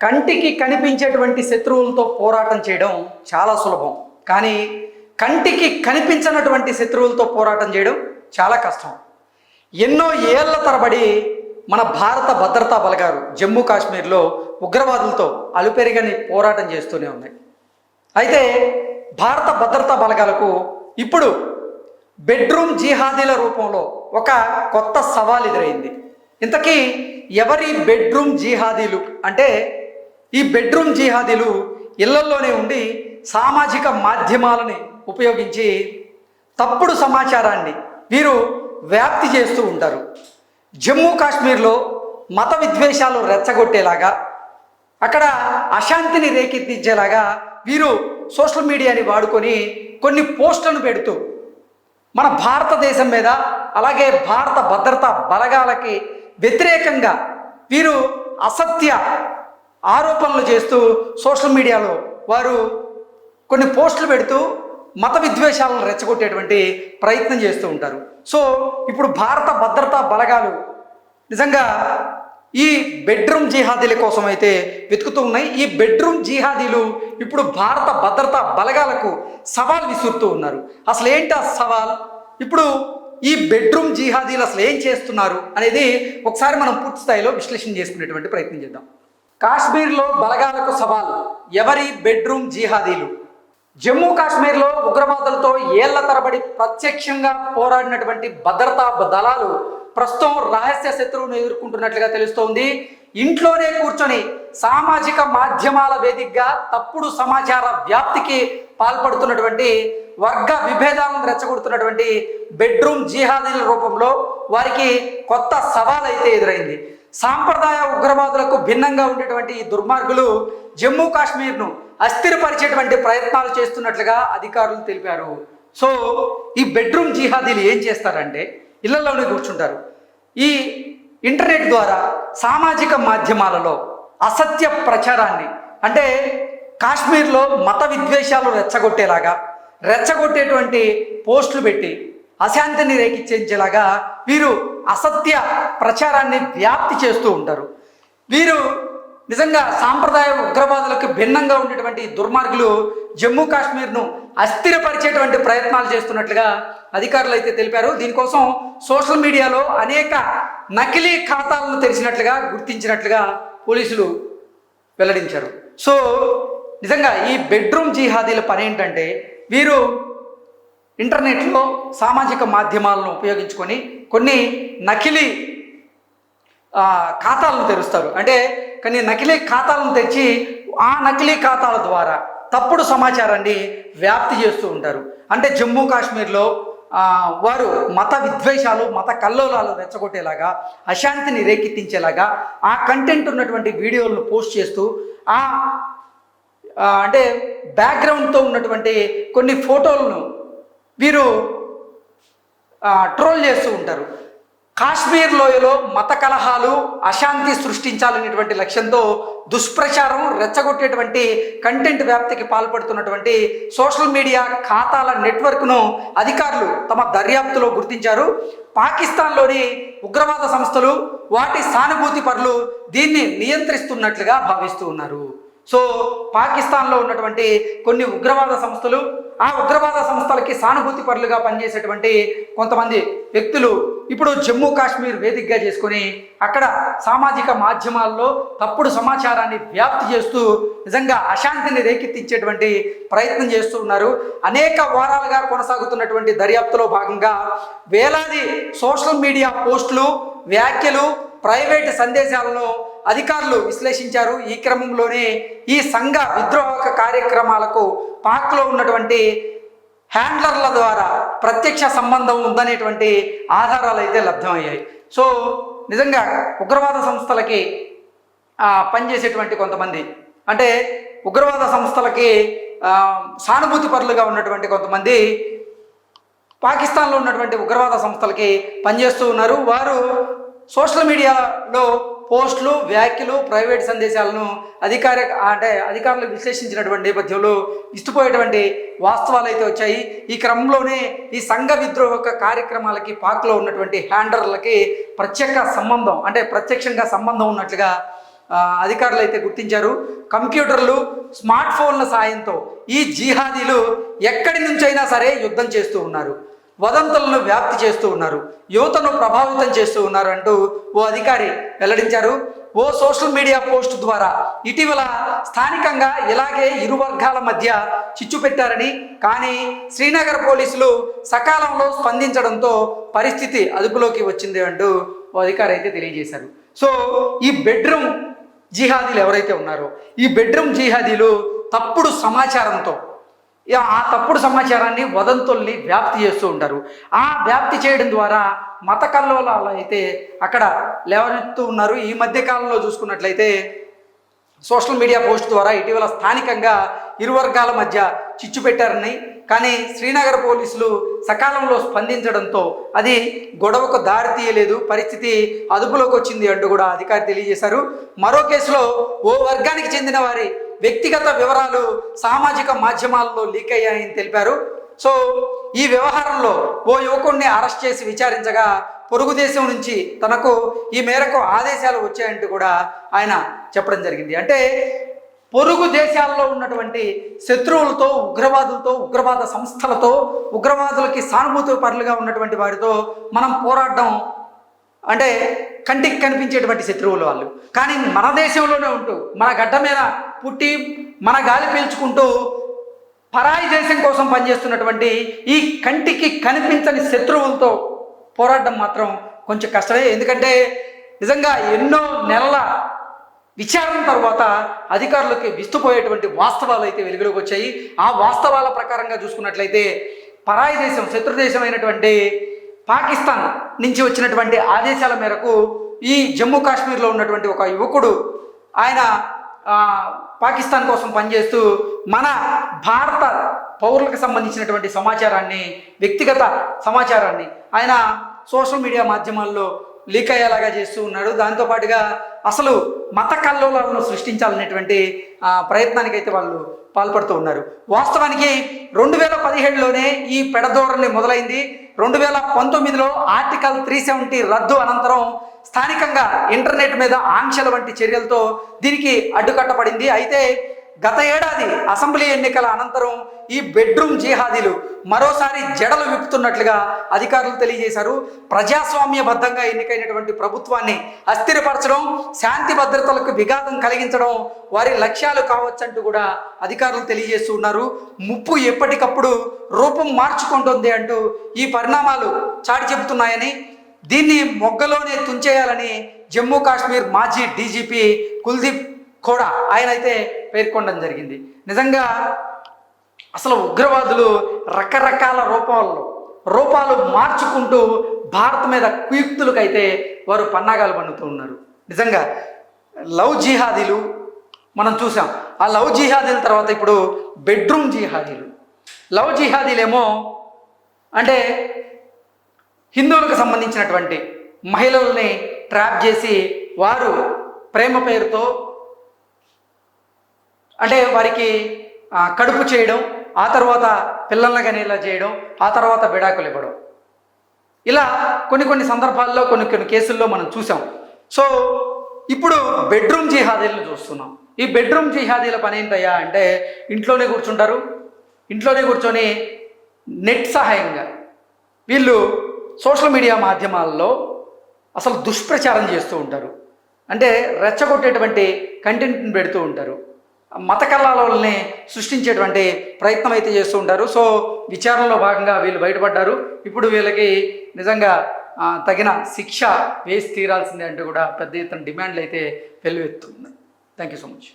కంటికి కనిపించేటువంటి శత్రువులతో పోరాటం చేయడం చాలా సులభం. కానీ కంటికి కనిపించినటువంటి శత్రువులతో పోరాటం చేయడం చాలా కష్టం. ఎన్నో ఏళ్ళ తరబడి మన భారత భద్రతా బలగాలు జమ్మూ కాశ్మీర్లో ఉగ్రవాదులతో అలుపెరగని పోరాటం చేస్తూనే ఉన్నాయి అయితే భారత భద్రతా బలగాలకు ఇప్పుడు బెడ్రూమ్ జిహాదీల రూపంలో ఒక కొత్త సవాల్ ఎదురైంది. ఇంతకీ ఎవరి బెడ్రూమ్ జిహాదీలు అంటే ఈ బెడ్రూమ్ జిహాదీలు ఇళ్ళల్లోనే ఉండి సామాజిక మాధ్యమాలని ఉపయోగించి తప్పుడు సమాచారాన్ని వీరు వ్యాప్తి చేస్తూ ఉంటారు. జమ్మూ కాశ్మీర్లో మత విద్వేషాలు రెచ్చగొట్టేలాగా అక్కడ అశాంతిని రేకెత్తించేలాగా వీరు సోషల్ మీడియాని వాడుకొని కొన్ని పోస్టులను పెడుతూ మన భారతదేశం మీద అలాగే భారత భద్రతా బలగాలకి వ్యతిరేకంగా వీరు అసత్య ఆరోపణలు చేస్తూ సోషల్ మీడియాలో వారు కొన్ని పోస్టులు పెడుతూ మత విద్వేషాలను రెచ్చగొట్టేటువంటి ప్రయత్నం చేస్తూ ఉంటారు. సో ఇప్పుడు భారత భద్రతా బలగాలు నిజంగా ఈ బెడ్రూమ్ జిహాదీల కోసం అయితే వెతుకుతూ ఉన్నాయి. ఈ బెడ్రూమ్ జిహాదీలు ఇప్పుడు భారత భద్రతా బలగాలకు సవాల్ విసురుతూ ఉన్నారు. అసలు ఏంటి ఆ సవాల్? ఇప్పుడు ఈ బెడ్రూమ్ జిహాదీలు అసలు ఏం చేస్తున్నారు అనేది ఒకసారి మనం పూర్తి స్థాయిలో విశ్లేషణ చేసుకునేటువంటి ప్రయత్నం చేద్దాం. కాశ్మీర్లో బలగాలకు సవాల్. ఎవరి బెడ్రూమ్ జిహాదీలు? జమ్మూ కాశ్మీర్లో ఉగ్రవాదులతో ఏళ్ళ తరబడి ప్రత్యక్షంగా పోరాడినటువంటి భద్రతా దళాలు ప్రస్తుతం రహస్య శత్రువును ఎదుర్కొంటున్నట్లుగా తెలుస్తోంది. ఇంట్లోనే కూర్చొని సామాజిక మాధ్యమాల వేదికగా తప్పుడు సమాచార వ్యాప్తికి పాల్పడుతున్నటువంటి వర్గ విభేదాలను రెచ్చగొడుతున్నటువంటి బెడ్రూమ్ జిహాదీల రూపంలో వారికి కొత్త సవాల్ అయితే ఎదురైంది. సాంప్రదాయ ఉగ్రవాదులకు భిన్నంగా ఉండేటువంటి ఈ దుర్మార్గులు జమ్మూ కాశ్మీర్ను అస్థిరపరిచేటువంటి ప్రయత్నాలు చేస్తున్నట్లుగా అధికారులు తెలిపారు. సో ఈ బెడ్రూమ్ జిహాదీలు ఏం చేస్తారంటే ఇళ్ళలోనే కూర్చుంటారు. ఈ ఇంటర్నెట్ ద్వారా సామాజిక మాధ్యమాలలో అసత్య ప్రచారాన్ని అంటే కాశ్మీర్లో మత విద్వేషాలు రెచ్చగొట్టేలాగా రెచ్చగొట్టేటువంటి పోస్టులు పెట్టి అశాంతిని రేకిచ్చేలాగా వీరు అసత్య ప్రచారాన్ని వ్యాప్తి చేస్తూ ఉంటారు. వీరు నిజంగా సాంప్రదాయ ఉగ్రవాదులకు భిన్నంగా ఉండేటువంటి దుర్మార్గులు జమ్మూ కాశ్మీర్ను అస్థిరపరిచేటువంటి ప్రయత్నాలు చేస్తున్నట్లుగా అధికారులు అయితే తెలిపారు. దీనికోసం సోషల్ మీడియాలో అనేక నకిలీ ఖాతాలను తెరిచినట్లుగా గుర్తించినట్లుగా పోలీసులు వెల్లడించారు. సో నిజంగా ఈ బెడ్రూమ్ జీహాదీల పని ఏంటంటే వీరు ఇంటర్నెట్లో సామాజిక మాధ్యమాలను ఉపయోగించుకొని కొన్ని నకిలీ ఖాతాలను తెరుస్తారు. అంటే కొన్ని నకిలీ ఖాతాలను తెచ్చి ఆ నకిలీ ఖాతాల ద్వారా తప్పుడు సమాచారాన్ని వ్యాప్తి చేస్తూ ఉంటారు. అంటే జమ్మూ కాశ్మీర్లో వారు మత విద్వేషాలు మత కల్లోలాలు రెచ్చగొట్టేలాగా అశాంతిని రేకెత్తించేలాగా ఆ కంటెంట్ ఉన్నటువంటి వీడియోలను పోస్ట్ చేస్తూ ఆ అంటే బ్యాక్గ్రౌండ్తో ఉన్నటువంటి కొన్ని ఫోటోలను వీరు ట్రోల్ చేస్తూ ఉంటారు. కాశ్మీర్ లోయలో మత కలహాలు అశాంతి సృష్టించాలనేటువంటి లక్ష్యంతో దుష్ప్రచారం రెచ్చగొట్టేటువంటి కంటెంట్ వ్యాప్తికి పాల్పడుతున్నటువంటి సోషల్ మీడియా ఖాతాల నెట్వర్క్ను అధికారులు తమ దర్యాప్తులో గుర్తించారు. పాకిస్తాన్లోని ఉగ్రవాద సంస్థలు వాటి సానుభూతి పరులు దీన్ని నియంత్రిస్తున్నట్లుగా భావిస్తూ ఉన్నారు. సో పాకిస్తాన్లో ఉన్నటువంటి కొన్ని ఉగ్రవాద సంస్థలు ఆ ఉగ్రవాద సంస్థలకి సానుభూతి పరులుగా పనిచేసేటువంటి కొంతమంది వ్యక్తులు ఇప్పుడు జమ్మూ కాశ్మీర్ వేదికగా చేసుకొని అక్కడ సామాజిక మాధ్యమాల్లో తప్పుడు సమాచారాన్ని వ్యాప్తి చేస్తూ నిజంగా అశాంతిని రేకెత్తించేటువంటి ప్రయత్నం చేస్తూ ఉన్నారు. అనేక వారాలుగా కొనసాగుతున్నటువంటి దర్యాప్తులో భాగంగా వేలాది సోషల్ మీడియా పోస్టులు వ్యాఖ్యలు ప్రైవేట్ సందేశాలను అధికారులు విశ్లేషించారు. ఈ క్రమంలోనే ఈ సంఘ విద్రోహక కార్యక్రమాలకు పాక్లో ఉన్నటువంటి హ్యాండ్లర్ల ద్వారా ప్రత్యక్ష సంబంధం ఉందనేటువంటి ఆధారాలు అయితే లభ్యమయ్యాయి సో నిజంగా ఉగ్రవాద సంస్థలకి పనిచేసేటువంటి కొంతమంది అంటే ఉగ్రవాద సంస్థలకి సానుభూతి పరులుగా ఉన్నటువంటి కొంతమంది పాకిస్తాన్లో ఉన్నటువంటి ఉగ్రవాద సంస్థలకి పనిచేస్తూ ఉన్నారు. వారు సోషల్ మీడియాలో పోస్టులు వ్యాఖ్యలు ప్రైవేట్ సందేశాలను అధికార అంటే అధికారులు విశ్లేషించినటువంటి నేపథ్యంలో ఇష్టపోయేటువంటి వాస్తవాలు అయితే వచ్చాయి. ఈ క్రమంలోనే ఈ సంఘ విద్రోహక కార్యక్రమాలకి పాక్లో ఉన్నటువంటి హ్యాండర్లకి ప్రత్యేక సంబంధం అంటే ప్రత్యక్షంగా సంబంధం ఉన్నట్లుగా అధికారులు అయితే గుర్తించారు. కంప్యూటర్లు స్మార్ట్ ఫోన్ల సాయంతో ఈ జిహాదీలు ఎక్కడి నుంచైనా సరే యుద్ధం చేస్తూ ఉన్నారు. వదంతులను వ్యాప్తి చేస్తూ ఉన్నారు. యువతను ప్రభావితం చేస్తూ ఉన్నారు అంటూ ఓ అధికారి వెల్లడించారు. ఓ సోషల్ మీడియా పోస్ట్ ద్వారా ఇటీవల స్థానికంగా ఇలాగే ఇరు వర్గాల మధ్య చిచ్చు పెట్టారని కానీ శ్రీనగర్ పోలీసులు సకాలంలో స్పందించడంతో పరిస్థితి అదుపులోకి వచ్చింది అంటూ ఓ అధికారి అయితే తెలియజేశారు. సో ఈ బెడ్రూమ్ జిహాదీలు ఎవరైతే ఉన్నారో ఈ బెడ్రూమ్ జిహాదీలు తప్పుడు సమాచారంతో ఆ తప్పుడు సమాచారాన్ని వదంతుల్ని వ్యాప్తి చేస్తూ ఉంటారు. ఆ వ్యాప్తి చేయడం ద్వారా మత కల్లోలాలు అయితే అక్కడ లేవనెత్తూ ఉన్నారు. ఈ మధ్య కాలంలో చూసుకున్నట్లయితే సోషల్ మీడియా పోస్ట్ ద్వారా ఇటీవల స్థానికంగా ఇరు వర్గాల మధ్య చిచ్చు పెట్టారని కానీ శ్రీనగర్ పోలీసులు సకాలంలో స్పందించడంతో అది గొడవకు దారి తీయలేదు. పరిస్థితి అదుపులోకి వచ్చింది అంటూ కూడా అధికారి తెలియజేశారు. మరో కేసులో ఓ వర్గానికి చెందిన వారి వ్యక్తిగత వివరాలు సామాజిక మాధ్యమాల్లో లీక్ అయ్యాయని తెలిపారు. సో ఈ వ్యవహారంలో ఓ యువకుడిని అరెస్ట్ చేసి విచారించగా పొరుగు దేశం నుంచి తనకు ఈ మేరకు ఆదేశాలు వచ్చాయంటూ కూడా ఆయన చెప్పడం జరిగింది. అంటే పొరుగు దేశాల్లో ఉన్నటువంటి శత్రువులతో ఉగ్రవాదులతో ఉగ్రవాద సంస్థలతో ఉగ్రవాదులకి సానుభూతి పరులుగా ఉన్నటువంటి వారితో మనం పోరాడడం అంటే కంటికి కనిపించేటువంటి శత్రువులు వాళ్ళు. కానీ మన దేశంలోనే ఉంటూ మన గడ్డ మీద పుట్టి మన గాలి పీల్చుకుంటూ పరాయి దేశం కోసం పనిచేస్తున్నటువంటి ఈ కంటికి కనిపించని శత్రువులతో పోరాడడం మాత్రం కొంచెం కష్టమే. ఎందుకంటే నిజంగా ఎన్నో నెలల విచారణ తర్వాత అధికారులకి విస్తుపోయేటువంటి వాస్తవాలు అయితే వెలుగులోకి వచ్చాయి. ఆ వాస్తవాల ప్రకారంగా చూసుకున్నట్లయితే పరాయి దేశం శత్రు అయినటువంటి పాకిస్తాన్ నుంచి వచ్చినటువంటి ఆదేశాల మేరకు ఈ జమ్మూ కాశ్మీర్లో ఉన్నటువంటి ఒక యువకుడు ఆయన పాకిస్తాన్ కోసం పనిచేస్తూ మన భారత పౌరులకు సంబంధించినటువంటి సమాచారాన్ని వ్యక్తిగత సమాచారాన్ని ఆయన సోషల్ మీడియా మాధ్యమాల్లో లీక్ అయ్యేలాగా చేస్తూ ఉన్నాడు. దాంతోపాటుగా అసలు మత కల్లోలను సృష్టించాలనేటువంటి ప్రయత్నానికైతే ప్రయత్నానికి అయితే వాళ్ళు పాల్పడుతూ ఉన్నారు. వాస్తవానికి రెండు వేల పదిహేడులోనే ఈ పెడధోరణి మొదలైంది. రెండు వేల పంతొమ్మిదిలో ఆర్టికల్ త్రీ సెవెంటీ రద్దు అనంతరం స్థానికంగా ఇంటర్నెట్ మీద ఆంక్షల వంటి చర్యలతో దీనికి అడ్డుకట్టబడింది. అయితే గత ఏడాది అసెంబ్లీ ఎన్నికల అనంతరం ఈ బెడ్రూమ్ జిహాదీలు మరోసారి జడలు విప్పుతున్నట్లుగా అధికారులు తెలియజేశారు. ప్రజాస్వామ్యబద్ధంగా ఎన్నికైనటువంటి ప్రభుత్వాన్ని అస్థిరపరచడం శాంతి భద్రతలకు విఘాతం కలిగించడం వారి లక్ష్యాలు కావచ్చంటూ కూడా అధికారులు తెలియజేస్తూ ఉన్నారు. ముప్పు ఎప్పటికప్పుడు రూపం మార్చుకుంటుంది అంటూ ఈ పరిణామాలు చాటి చెబుతున్నాయని దీన్ని మొగ్గలోనే తుంచేయాలని జమ్మూ కాశ్మీర్ మాజీ డీజీపీ కుల్దీప్ కూడా ఆయన అయితే పేర్కొనడం జరిగింది. నిజంగా అసలు ఉగ్రవాదులు రకరకాల రూపాల్లో రూపాలు మార్చుకుంటూ భారత్ మీద కుయుక్తులకైతే వారు పన్నాగాలు పండుతూ ఉన్నారు. నిజంగా లవ్ జిహాదీలు మనం చూసాం. ఆ లవ్ జిహాదీల తర్వాత ఇప్పుడు బెడ్రూమ్ జిహాదీలు. లవ్ జిహాదీలేమో అంటే హిందువులకు సంబంధించినటువంటి మహిళల్ని ట్రాప్ చేసి వారు ప్రేమ పేరుతో అంటే వారికి కడుపు చేయడం ఆ తర్వాత పిల్లల్ని కనేలా చేయడం ఆ తర్వాత విడాకులు ఇవ్వడం. ఇలా కొన్ని కొన్ని సందర్భాల్లో కొన్ని కొన్ని కేసుల్లో మనం చూసాం. సో ఇప్పుడు బెడ్రూమ్ జిహాదీలను చూస్తున్నాం. ఈ బెడ్రూమ్ జిహాదీల పని ఏంటయ్యా అంటే ఇంట్లోనే కూర్చుంటారు. ఇంట్లోనే కూర్చొని నెట్ సహాయంగా వీళ్ళు సోషల్ మీడియా మాధ్యమాల్లో అసలు దుష్ప్రచారం చేస్తూ ఉంటారు. అంటే రెచ్చగొట్టేటువంటి కంటెంట్ని పెడుతూ ఉంటారు. మత కల్లాలని సృష్టించేటువంటి ప్రయత్నం అయితే చేస్తూ ఉంటారు. సో విచారణలో భాగంగా వీళ్ళు బయటపడ్డారు. ఇప్పుడు వీళ్ళకి నిజంగా తగిన శిక్ష వేసి తీరాల్సిందే అంటూ కూడా పెద్ద ఎత్తున డిమాండ్లు అయితే వెల్లువెత్తుంది థ్యాంక్ యూ సో మచ్.